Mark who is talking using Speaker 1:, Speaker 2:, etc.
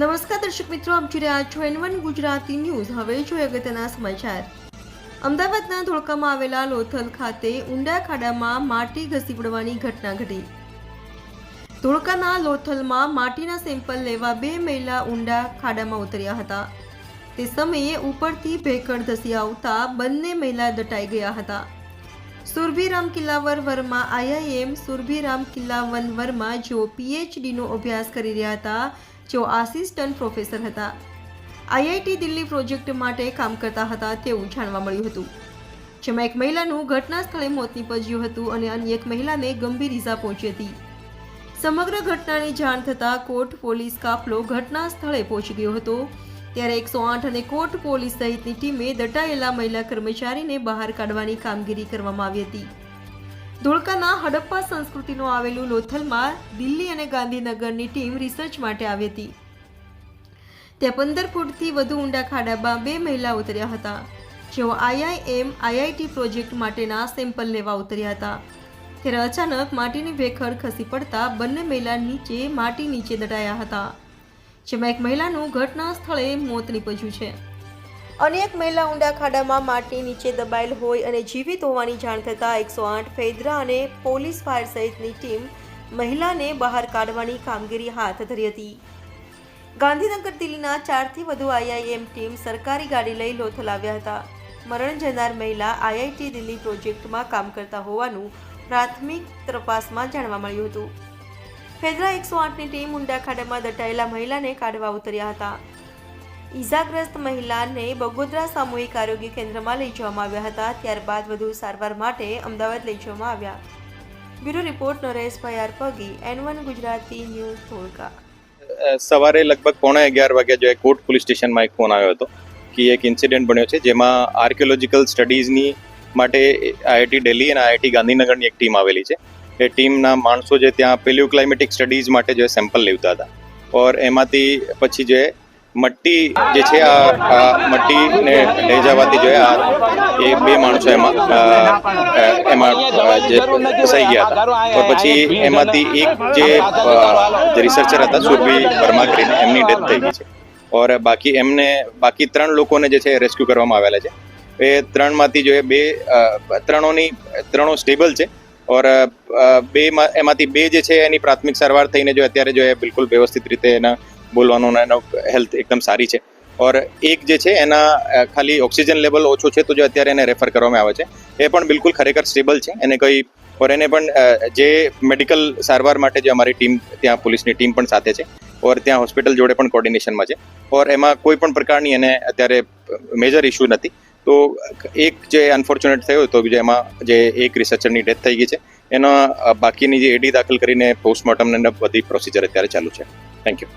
Speaker 1: દર્શક મિત્રો, આપ જોઈ રહ્યા છો એન વન ગુજરાતી ન્યૂઝ. હવે જોઈએ અગત્યના સમાચાર. અમદાવાદના ધોળકામાં આવેલા લોથલ ખાતે ઊંડા ખાડામાં માટી ઘસી પડવાની ઘટના ઘટી. ધોળકાના લોથલમાં માટીના સેમ્પલ લેવા બે મહિલા ઊંડા ખાડામાં ઉતર્યા હતા. તે સમયે ઉપરથી ભેખડ ધસી આવતા બંને મહિલા દટાઈ ગયા હતા. સુરભીરામ કિલ્લાવર વર્મા, આઈઆઈએમ સુરભીરામ કિલ્લાવન વર્મા જેઓ પીએચડીનો અભ્યાસ કરી રહ્યા હતા જેઓ આસિસ્ટન્ટ પ્રોફેસર હતા. આઈઆઈટી દિલ્હી પ્રોજેક્ટ માટે કામ કરતા હતા તેવું જાણવા મળ્યું હતું. જેમાં એક મહિલાનું ઘટના સ્થળે મોત નીપજ્યું હતું અને અન્ય એક મહિલાને ગંભીર ઈજા પહોંચી હતી. સમગ્ર ઘટનાની જાણ થતાં કોટ પોલીસ કાફલો ઘટના સ્થળે પહોંચી ગયો હતો. ત્યારે એકસો આઠ અને કોટ પોલીસ સહિતની ટીમે દટાયેલા મહિલા કર્મચારીને બહાર કાઢવાની કામગીરી કરવામાં આવી હતી. ધોળકાના હડપ્પા સંસ્કૃતિનું આવેલું લોથલમાં દિલ્હી અને ગાંધીનગરની ટીમ રિસર્ચ માટે આવી હતી. ત્યાં પંદર ફૂટથી વધુ ઊંડા ખાડામાં બે મહિલા ઉતર્યા હતા. જેઓ આઈઆઈએમ આઈઆઈટી પ્રોજેક્ટ માટેના સેમ્પલ લેવા ઉતર્યા હતા. ત્યારે અચાનક માટીની ભેખર ખસી પડતા બંને મહિલા નીચે માટી નીચે દટાયા હતા. જેમાં એક મહિલાનું ઘટના સ્થળે મોત નીપજ્યું છે. અને એક મહિલા ઊંડા ખાડામાં માટી નીચે દબાયેલ હોય અને જીવિત હોવાની જાણ થતાં એકસો આઠ ફેદરા અને પોલીસ ફાયર સહિતની ટીમ મહિલાને બહાર કાઢવાની કામગીરી હાથ ધરી હતી. ગાંધીનગર દિલ્હીના ચારથી વધુ આઈઆઈએમ ટીમ સરકારી ગાડી લઈ લોથલાવ્યા હતા. મરણ જનાર મહિલા આઈઆઈટી દિલ્હી પ્રોજેક્ટમાં કામ કરતા હોવાનું પ્રાથમિક તપાસમાં જાણવા મળ્યું હતું. ફેદરા એકસો આઠની ટીમ ઊંડા ખાડામાં દટાયેલા મહિલાને કાઢવા ઉતર્યા હતા. ઈજાગ્રસ્ત મહિલાને બગોદરા સામૂહિક આરોગ્ય કેન્દ્રમાં લઈ જવામાં આવ્યા હતા. ત્યારબાદ વધુ સારવાર માટે અમદાવાદ લઈ જવામાં આવ્યા. Bureau report Nareshbhai R Pagi, N one Gujarati news Dholka.
Speaker 2: સવારે લગભગ પોણા અગિયાર વાગ્યા જો કોર્ટ પોલીસ સ્ટેશનમાં એક ફોન આવ્યો હતો કે એક ઇન્સિડન્ટ બન્યો છે જેમાં આર્કિયોલોજીકલ સ્ટડીઝની માટે આઈઆઈટી દિલ્હી અને આઈઆઈટી ગાંધીનગરની એક ટીમ આવેલી છે. એ ટીમના માણસો જે ત્યાં પેલ્યુક્લાઇમેટિક સ્ટડીઝ માટે જે સેમ્પલ લેવતા હતા. ઓર એમાંથી પછી જે મટ્ટી જે છે, આ મટ્ટીને લઈ જવાથી જોઈએ આ એ બે માણસો એમાં એમાં જે ફસાઈ ગયા હતા. તો પછી એમાંથી એક જે રિસર્ચર હતા, સુરભી વર્મા કરીને, એમની ડેથ થઈ ગઈ છે. ઓર બાકી એમને, બાકી ત્રણ લોકોને જે છે રેસ્ક્યુ કરવામાં આવેલા છે. એ ત્રણમાંથી જો એ બે ત્રણોની, ત્રણો સ્ટેબલ છે. ઓર બે એમાંથી બે જે છે, એની પ્રાથમિક સારવાર થઈને જો અત્યારે જો એ બિલકુલ વ્યવસ્થિત રીતે એના બોલવાનું એનો હેલ્થ એકદમ સારી છે. ઓર એક જે છે, એના ખાલી ઓક્સિજન લેવલ ઓછો છે તો જે અત્યારે એને રેફર કરવામાં આવે છે, એ પણ બિલકુલ ખરેખર સ્ટેબલ છે. એને કંઈ, ઓર એને પણ જે મેડિકલ સારવાર માટે જે અમારી ટીમ ત્યાં પોલીસની ટીમ પણ સાથે છે, ઓર ત્યાં હોસ્પિટલ જોડે પણ કોર્ડિનેશનમાં છે. ઓર એમાં કોઈ પણ પ્રકારની એને અત્યારે મેજર ઇશ્યુ નથી. તો એક જે અનફોર્ચ્યુનેટ થયો તો જેમાં જે એક રિસર્ચરની ડેથ થઈ ગઈ છે. એના બાકીની જે એડી દાખલ કરીને પોસ્ટમોર્ટમ ને બધી પ્રોસિજર અત્યારે ચાલુ છે. Thank you